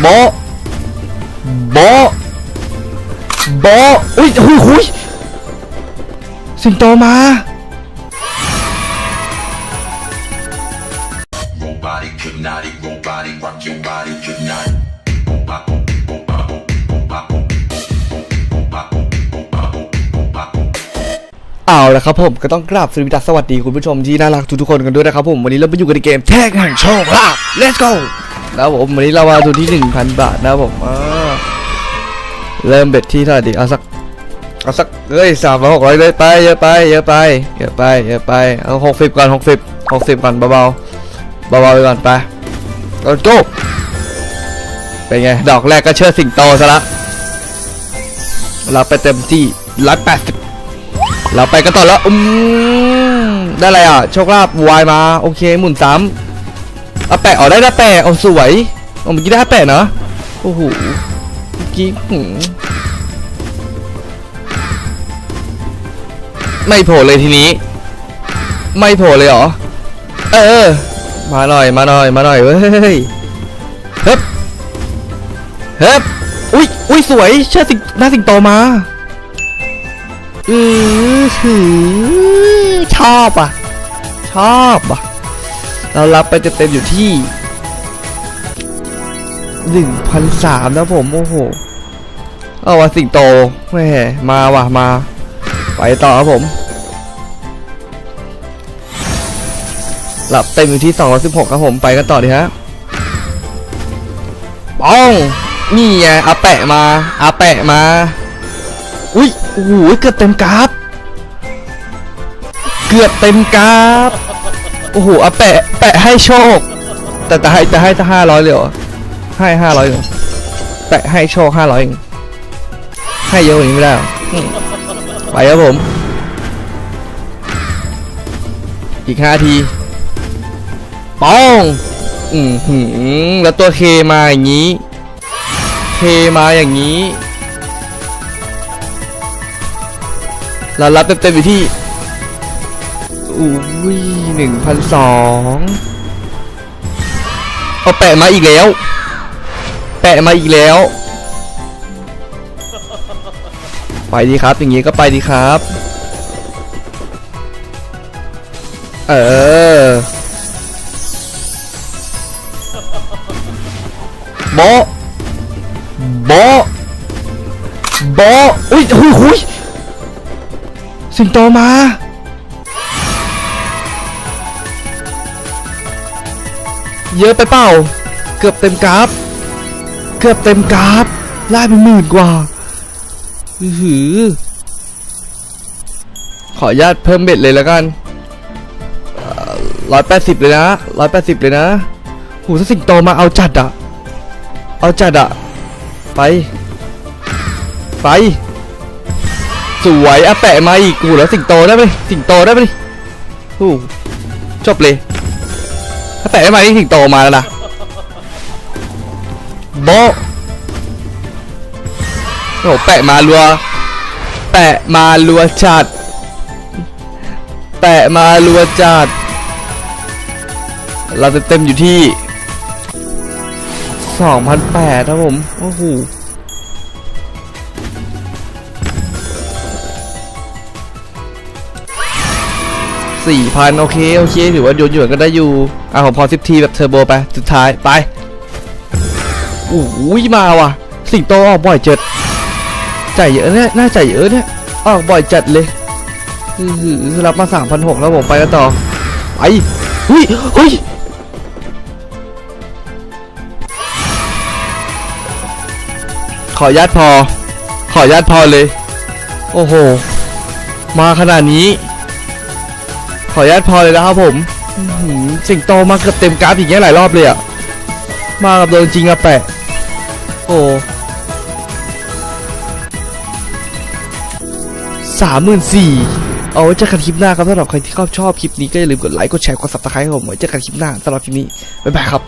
โบะโบะโบะอุ้ยหุยหุยสิงโตมา Robotic, hypnotic, robotic, rock your body, hypnotic. เอาละครับผมก็ต้องกราบสวัสดีสวัสดีคุณผู้ชมที่น่ารักทุกๆคนกันด้วยนะครับผมวันนี้เราไปอยู่กันในเกมแท็กแห่งโชคลาภ let's go นะผมวันนี้เรามาดูที่ 1,000 บาทนะผมเริ่มเบ็ดที่เท่าไหร่ดีเอาสักเอาสักเอ้ยสามร้อยหกร้อยเลยไปเยอะไปเยอะไปเยอะไปเยอะไปเอาหกสิบก่อนหกสิบหกสิบก่อนเบาๆเบาๆไปก่อนไป let's go เป็นไงดอกแรกก็เชิดสิงโตซะละเราไปเต็มที่ร้อยแปดสิบ เราไปกันต่อแล้วอืมได้อะไรอะ โชคลาภวายมา โอเค หมุนซ้ำเอาแปะออกได้ได้แปะเอาสวยเอาเมื่อกี้ได้แปะเนาะโอ้โหเมื่อกี้ไม่โผล่เลยทีนี้ ไม่โผล่เลยเหรอ เออ มาหน่อย มาหน่อย มาหน่อยเว้ยเฮ้ยเฮ้ยอุ้ยอุ้ยสวย เชื่อสิงหน้าสิงโตมา อือหือชอบอะ ชอบอะ เรารับไปเต็มๆอยู่ที่หนึ่งพันสามนะผม โอ้โห เอาว่ะสิงโตแหมมาว่ะมา ไปต่อครับผมหลับเต็มอยู่ที่216ครับผมไปกันต่อดีฮะป้อง นี่ไงอาแปะมาอาแปะมา อุ้ยโอ้โหเกือบเต็มกราฟเกือบเต็มกราฟโอ้โหเอาแปะแปะให้โชค แต่แต่ให้แต่ให้ถ้าห้าร้อยเลยเหรอให้ห้าร้อยเลยแปะให้โชคห้าร้อยเองให้เยอะกว่านี้ไม่ได้หรอไปครับผม อีกห้าทีป้องอืมหืมแล้วตัวเคมาอย่างนี้ เคมาอย่างนี้ เรารับเต็มๆอยู่ที่อุ้ยหนึ่งพันสองเอาแปะมาอีกแล้ว แปะมาอีกแล้ว ไปดีครับ อย่างงี้ก็ไปดีครับ เออโบโบโบอุ้ยหุยหุย สิงโตมา เยอะไปเปล่า เกือบเต็มกราฟ เกือบเต็มกราฟไล่ไปหมื่นกว่าหือ ขออนุญาตเพิ่มเบ็ดเลยแล้วกันร้อยแปดสิบเลยนะร้อยแปดสิบเลยนะ หูถ้าสิงโตมาเอาจัดอะเอาจัดอะไป ไป สวยอะแปะมาอีกกูแล้วสิงโตได้ไหมสิงโตได้ไหมโอ้จบเลยถ้าแปะได้มานี่สิงโตมาแล้วนะโบโอ้แปะมารัว แปะมารัวจัด แปะมารัวจัด เราเต็มๆอยู่ที่2,008ครับผม โอ้โห สี่พันโอเค โอเค ถือว่าโยนหยวนก็ได้อยู่ อะผมพอสิบทีแบบเทอร์โบไป สุดท้าย ไปโอ้ยมาว่ะ สิงโตออกบ่อยเจ็ดจ่ายเยอะเนี่ยน่าจ่ายเยอะเนี่ยออกบ่อยจัดเลยอื้อรับมาสามพันหกแล้วผมไปกันต่อไปเฮ้ยเฮ้ยขออนุญาตพอ ขออนุญาตพอเลย โอ้โห มาขนาดนี้ ขออนุญาตพอเลยนะครับผมสิงโตมาเกือบเต็มกราฟอย่างเงี้ยหลายรอบเลยอะมากับโดนจริงอะแปะ โอ้สามหมื่นสี่เอาไว้เจอกันคลิปหน้าครับสำหรับใครที่ชอบชอบคลิปนี้ก็อย่าลืมกดไลค์กดแชร์กดซับสไครต์ให้ผมไว้เจอกันคลิปหน้าสำหรับคลิปนี้ บ๊ายบายครับ